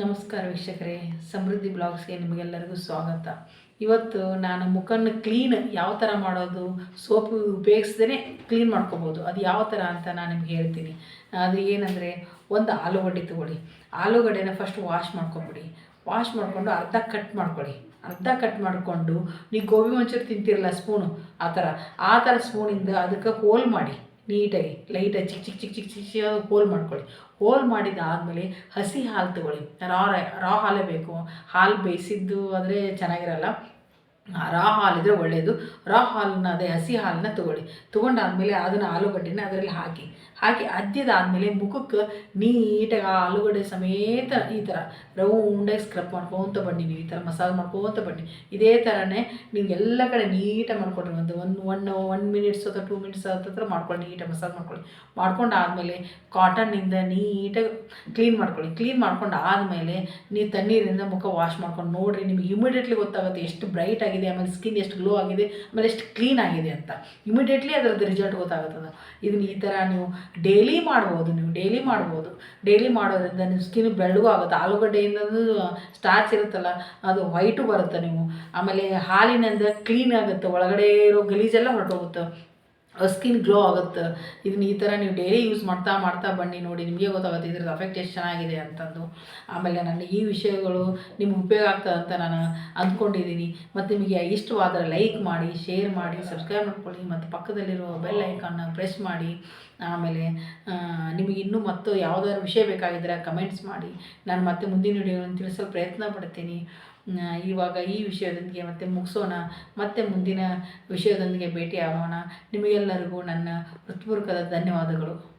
ನಮಸ್ಕಾರ ವೀಕ್ಷಕರೇ, ಸಮೃದ್ಧಿ ಬ್ಲಾಗ್ಸ್ಗೆ ನಿಮಗೆಲ್ಲರಿಗೂ ಸ್ವಾಗತ. ಇವತ್ತು ನಾನು ಮುಖನ ಕ್ಲೀನ್ ಯಾವ ಥರ ಮಾಡೋದು, ಸೋಪು ಉಪಯೋಗಿಸ್ದೇ ಕ್ಲೀನ್ ಮಾಡ್ಕೋಬೋದು, ಅದು ಯಾವ ಥರ ಅಂತ ನಾನು ನಿಮ್ಗೆ ಹೇಳ್ತೀನಿ. ಅದು ಏನಂದರೆ, ಒಂದು ಆಲೂಗಡ್ಡೆ ತಗೊಳ್ಳಿ. ಆಲೂಗಡ್ಡೆನ ಫಸ್ಟ್ ವಾಶ್ ಮಾಡ್ಕೊಂಬಿಡಿ. ವಾಶ್ ಮಾಡಿಕೊಂಡು ಅರ್ಧ ಕಟ್ ಮಾಡ್ಕೊಳ್ಳಿ. ಅರ್ಧ ಕಟ್ ಮಾಡಿಕೊಂಡು, ನೀವು ಗೋಬಿ ಮಂಚೂರಿ ತಿಂತಿರಲ್ಲ ಸ್ಪೂನು ಆ ಥರ ಆ ಥರ ಸ್ಪೂನಿಂದ ಅದಕ್ಕೆ ಹೋಲ್ ಮಾಡಿ. ನೀಟಾಗಿ ಲೈಟಾಗಿ ಚಿಕ್ಕ ಚಿಕ್ಕ ಚಿಕ್ಕ ಚಿಕ್ಕ ಚಿಕ್ಕ ಹೋಲ್ ಮಾಡ್ಕೊಳ್ಳಿ. ಹೋಲ್ ಮಾಡಿದಾದಮೇಲೆ ಹಸಿ ಹಾಲು ತಗೊಳ್ಳಿ. ರಾ ರಾ ಹಾಲೇ ಬೇಕು. ಹಾಲು ಬೇಯಿಸಿದ್ದು ಆದರೆ ಚೆನ್ನಾಗಿರಲ್ಲ. ರಾ ಹಾಲಿದ್ರೆ ಒಳ್ಳೆಯದು ರಾ ಹಾಲನ್ನ ಅದೇ ಹಸಿ ಹಾಲನ್ನ ತಗೊಳ್ಳಿ. ತೊಗೊಂಡಾದ್ಮೇಲೆ ಅದನ್ನು ಆಲೂಗಡ್ಡೆನ ಅದರಲ್ಲಿ ಹಾಕಿ. ಹಾಕಿ ಅದ್ದಿದಾದ್ಮೇಲೆ ಮುಖಕ್ಕೆ ನೀಟಾಗಿ ಆ ಆಲೂಗಡ್ಡೆ ಸಮೇತ ಈ ಥರ ರೌಂಡಾಗಿ ಸ್ಕ್ರಬ್ ಮಾಡ್ಕೊತ ಬನ್ನಿ ನೀವು. ಈ ಥರ ಮಸಾಜ್ ಮಾಡ್ಕೊತ ಬನ್ನಿ. ಇದೇ ಥರನೇ ನೀವು ಎಲ್ಲ ಕಡೆ ನೀಟಾಗಿ ಮಾಡ್ಕೊಳ್ರಿ ಒಂದು ಒಂದು ಒನ್ ಒನ್ ಮಿನಿಟ್ಸ್ ಅಥವಾ ಟೂ ಮಿನಿಟ್ಸ್ ಹತ್ರ ಮಾಡ್ಕೊಳ್ಳಿ. ನೀಟಾಗಿ ಮಸಾಜ್ ಮಾಡ್ಕೊಳ್ಳಿ. ಮಾಡ್ಕೊಂಡು ಆದಮೇಲೆ ಕಾಟನ್ನಿಂದ ನೀಟಾಗಿ ಕ್ಲೀನ್ ಮಾಡ್ಕೊಳ್ಳಿ. ಕ್ಲೀನ್ ಮಾಡ್ಕೊಂಡು ಆದಮೇಲೆ ನೀವು ತಣ್ಣೀರಿಂದ ಮುಖ ವಾಶ್ ಮಾಡ್ಕೊಂಡು ನೋಡಿರಿ. ನಿಮಗೆ ಇಮಿಡಿಯೇಟ್ಲಿ ಗೊತ್ತಾಗುತ್ತೆ ಎಷ್ಟು ಬ್ರೈಟ್ ಆಗಿದೆ, ಆಮೇಲೆ ಸ್ಕಿನ್ ಎಷ್ಟು ಗ್ಲೋ ಆಗಿದೆ, ಆಮೇಲೆ ಎಷ್ಟು ಕ್ಲೀನ್ ಆಗಿದೆ ಅಂತ. ಇಮಿಡಿಯೇಟ್ಲಿ ಅದರದ್ದು ರಿಸಲ್ಟ್ ಗೊತ್ತಾಗುತ್ತದೆ. ಇದನ್ನು ಈ ಥರ ನೀವು ಡೈಲಿ ಮಾಡ್ಬೋದು, ನೀವು ಡೈಲಿ ಮಾಡ್ಬೋದು. ಡೈಲಿ ಮಾಡೋದ್ರಿಂದ ನಿಮ್ಮ ಸ್ಕಿನ್ ಬೆಳ್ಳಗೂ ಆಗುತ್ತೆ. ಆಲೂಗಡ್ಡೆಯಿಂದ ಸ್ಟಾರ್ಚ್ ಇರುತ್ತಲ್ಲ, ಅದು ವೈಟು ಬರುತ್ತೆ ನೀವು. ಆಮೇಲೆ ಹಾಲಿನಿಂದ ಕ್ಲೀನ್ ಆಗುತ್ತೆ. ಒಳಗಡೆ ಇರೋ ಗಲೀಜೆಲ್ಲ ಹೊರಟೋಗುತ್ತೆ. ಸ್ಕಿನ್ ಗ್ಲೋ ಆಗುತ್ತೆ. ಇದನ್ನ ಈ ಥರ ನೀವು ಡೈಲಿ ಯೂಸ್ ಮಾಡ್ತಾ ಮಾಡ್ತಾ ಬನ್ನಿ ನೋಡಿ, ನಿಮಗೆ ಗೊತ್ತಾಗುತ್ತೆ ಇದ್ರದ್ದು ಅಫೆಕ್ಟ್ ಎಷ್ಟು ಚೆನ್ನಾಗಿದೆ ಅಂತಂದು. ಆಮೇಲೆ ನನಗೆ ಈ ವಿಷಯಗಳು ನಿಮ್ಗೆ ಉಪಯೋಗ ಆಗ್ತದೆ ಅಂತ ನಾನು ಅಂದ್ಕೊಂಡಿದ್ದೀನಿ ಮತ್ತು ನಿಮಗೆ ಇಷ್ಟವಾದರೆ ಲೈಕ್ ಮಾಡಿ ಶೇರ್ ಮಾಡಿ ಸಬ್ಸ್ಕ್ರೈಬ್ ಮಾಡ್ಕೊಳ್ಳಿ. ಮತ್ತು ಪಕ್ಕದಲ್ಲಿರೋ ಬೆಲ್ ಐಕಾನ್ನ ಪ್ರೆಸ್ ಮಾಡಿ. ಆಮೇಲೆ ನಿಮಗೆ ಇನ್ನೂ ಮತ್ತು ಯಾವುದಾದ್ರು ವಿಷಯ ಬೇಕಾಗಿದ್ದರೆ ಕಮೆಂಟ್ಸ್ ಮಾಡಿ. ನಾನು ಮತ್ತೆ ಮುಂದಿನ ವಿಡಿಯೋಗಳನ್ನು ತಿಳಿಸಲು ಪ್ರಯತ್ನ ಪಡ್ತೀನಿ. ಇವಾಗ ಈ ವಿಷಯದೊಂದಿಗೆ ಮತ್ತೆ ಮುಗಿಸೋಣ. ಮತ್ತೆ ಮುಂದಿನ ವಿಷಯದೊಂದಿಗೆ ಭೇಟಿ ಆಗೋಣ ನಿಮಗೆಲ್ಲರಿಗೂ ನನ್ನ ಹೃತ್ಪೂರ್ವಕದ ಧನ್ಯವಾದಗಳು.